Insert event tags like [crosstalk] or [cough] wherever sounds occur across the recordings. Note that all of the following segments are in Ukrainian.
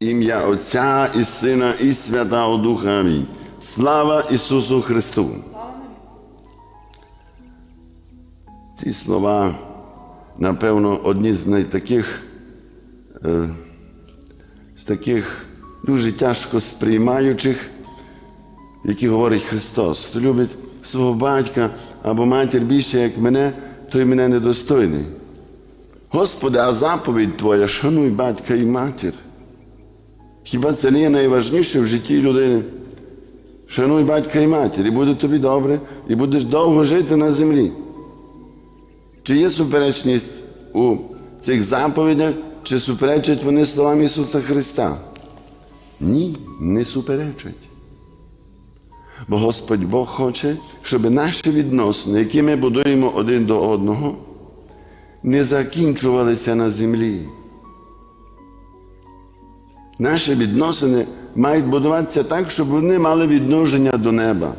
Ім'я Отця і Сина, і Святого Духа. Амінь. Слава Ісусу Христу! Ці слова, напевно, одні з найтаких, е, з таких дуже тяжко сприймаючих, які говорить Христос. Хто любить свого батька або матір більше, як мене, той мене недостойний. Господи, а заповідь Твоя, шануй батька і матір. Хіба це не є найважніше в житті людини? Шануй батька і матір, і буде тобі добре, і будеш довго жити на землі. Чи є суперечність у цих заповідях, чи суперечать вони словам Ісуса Христа? Ні, не суперечать. Бо Господь Бог хоче, щоб наші відносини, які ми будуємо один до одного, не закінчувалися на землі. Наші відносини мають будуватися так, щоб вони мали відношення до неба.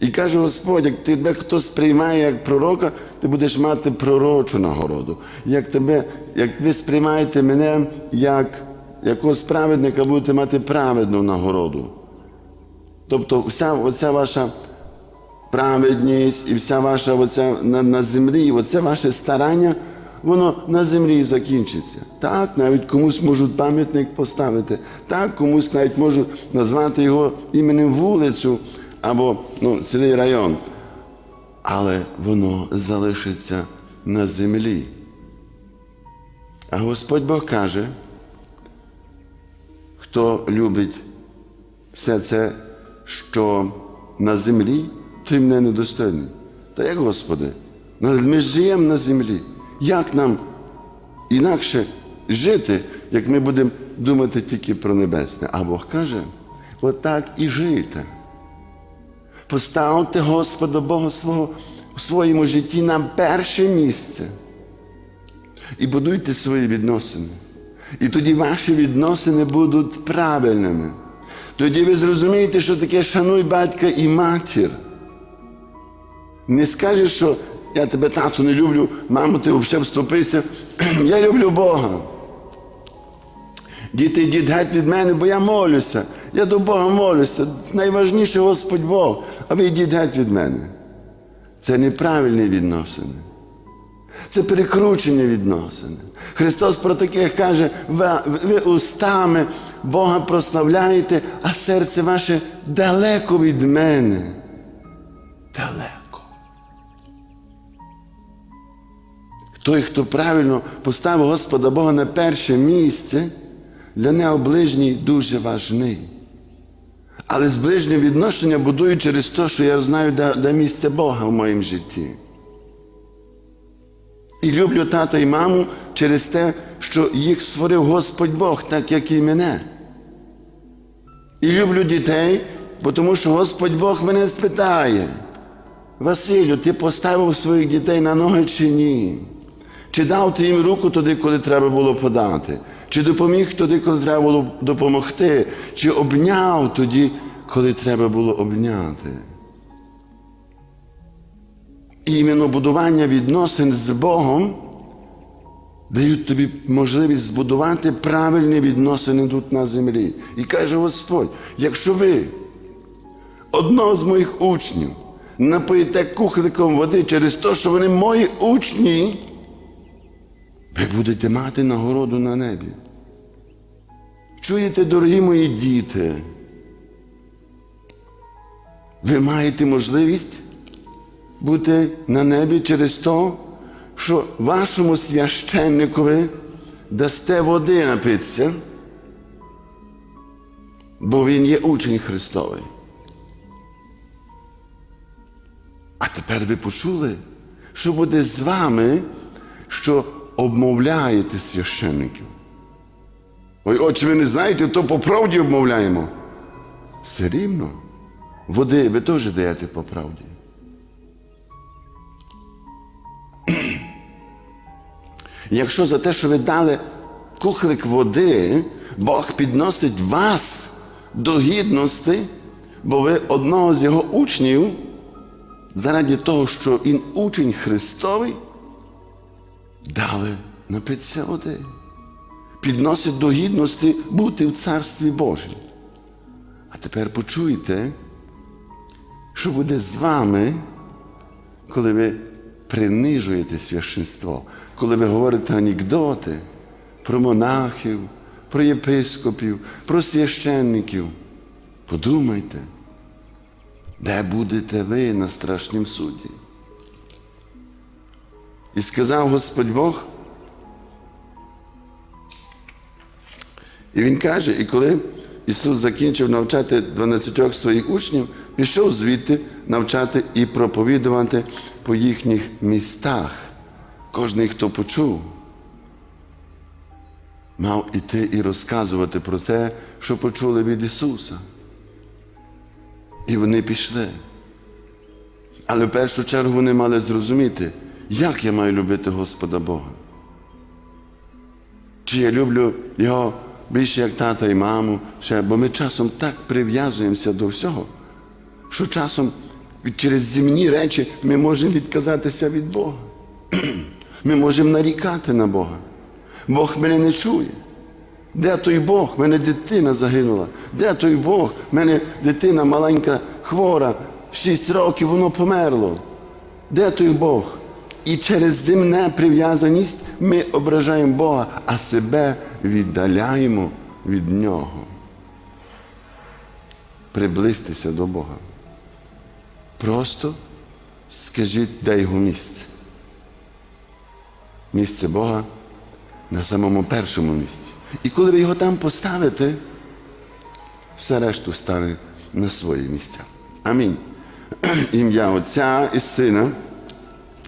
І каже Господь, як тебе хтось приймає як пророка, ти будеш мати пророчу нагороду. Як, тебе, як ви сприймаєте мене як якогось праведника, будете мати праведну нагороду. Тобто вся оця ваша праведність і вся ваша оця на, на землі, оце ваше старання, воно на землі закінчиться. Так, навіть комусь можуть пам'ятник поставити, так, комусь навіть можуть назвати його іменем вулицю або ну, цілий район. Але воно залишиться на землі. А Господь Бог каже, хто любить все це, що на землі, той мене недостойний. Та як, Господи, ми ж живемо на землі. Як нам інакше жити, як ми будемо думати тільки про небесне? А Бог каже, отак і жийте. Поставте Господа Бога свого у своєму житті на перше місце. І будуйте свої відносини. І тоді ваші відносини будуть правильними. Тоді ви зрозумієте, що таке шануй батька і матір. Не скажеш, що я тебе, тату, не люблю, мамо, ти взагалі вступися. [clears throat] Я люблю Бога. Діти, йдіть геть від мене, бо я молюся. Я до Бога молюся. Найважніше Господь Бог, а ви йдіть геть від мене. Це неправильні відносини. Це перекручені відносини. Христос про таких каже, ви, ви устами Бога прославляєте, а серце ваше далеко від мене. Далеко. Той, хто правильно поставив Господа Бога на перше місце, для нього ближній дуже важний. Але з ближнім відношення будую через те, що я знаю, де, де місце Бога в моєму житті. І люблю тата і маму через те, що їх створив Господь Бог, так як і мене. І люблю дітей, тому що Господь Бог мене спитає. Василю, ти поставив своїх дітей на ноги чи ні? Чи дав ти їм руку туди, коли треба було подати? Чи допоміг туди, коли треба було допомогти? Чи обняв тоді, коли треба було обняти? І іменно будування відносин з Богом дають тобі можливість збудувати правильні відносини тут на землі. І каже Господь: якщо ви одного з моїх учнів напоїте кухликом води через те, що вони мої учні, ви будете мати нагороду на небі. Чуєте, дорогі мої діти? Ви маєте можливість бути на небі через те, що вашому священникові дасте води напитися, бо він є учень Христовий. А тепер ви почули, що буде з вами, що обмовляєте священників. Ой, от чи ви не знаєте, то по правді обмовляємо. Все рівно. Води ви теж даєте по правді. [clears throat] Якщо за те, що ви дали кухлик води, Бог підносить вас до гідності, бо ви одного з його учнів, заради того, що він учень Христовий, дали напитися води. підносить до гідності бути в Царстві Божому. А тепер почуйте, що буде з вами, коли ви принижуєте священство, коли ви говорите анекдоти про монахів, про єпископів, про священників. Подумайте, де будете ви на страшнім суді? І сказав Господь Бог. І він каже, і коли Ісус закінчив навчати 12 своїх учнів, пішов звідти навчати і проповідувати по їхніх містах. Кожний, хто почув, мав іти і розказувати про те, що почули від Ісуса. І вони пішли. Але в першу чергу вони мали зрозуміти, як я маю любити Господа Бога. Чи я люблю його більше як тата і маму, ще, бо ми часом так прив'язуємося до всього, що часом через земні речі ми можемо відказатися від Бога. [clears throat] Ми можемо нарікати на Бога. Бог мене не чує. Де той Бог? В мене дитина загинула. Де той Бог? В мене дитина маленька, хвора, шість років воно померло. Де той Бог? І через земне прив'язаність ми ображаємо Бога, а себе віддаляємо від Нього. Приблизьтеся до Бога. Просто скажіть, де його місце. Місце Бога на самому першому місці. І коли ви його там поставите, все решту стане на свої місця. Амінь. [clears throat] Ім'я Отця і Сина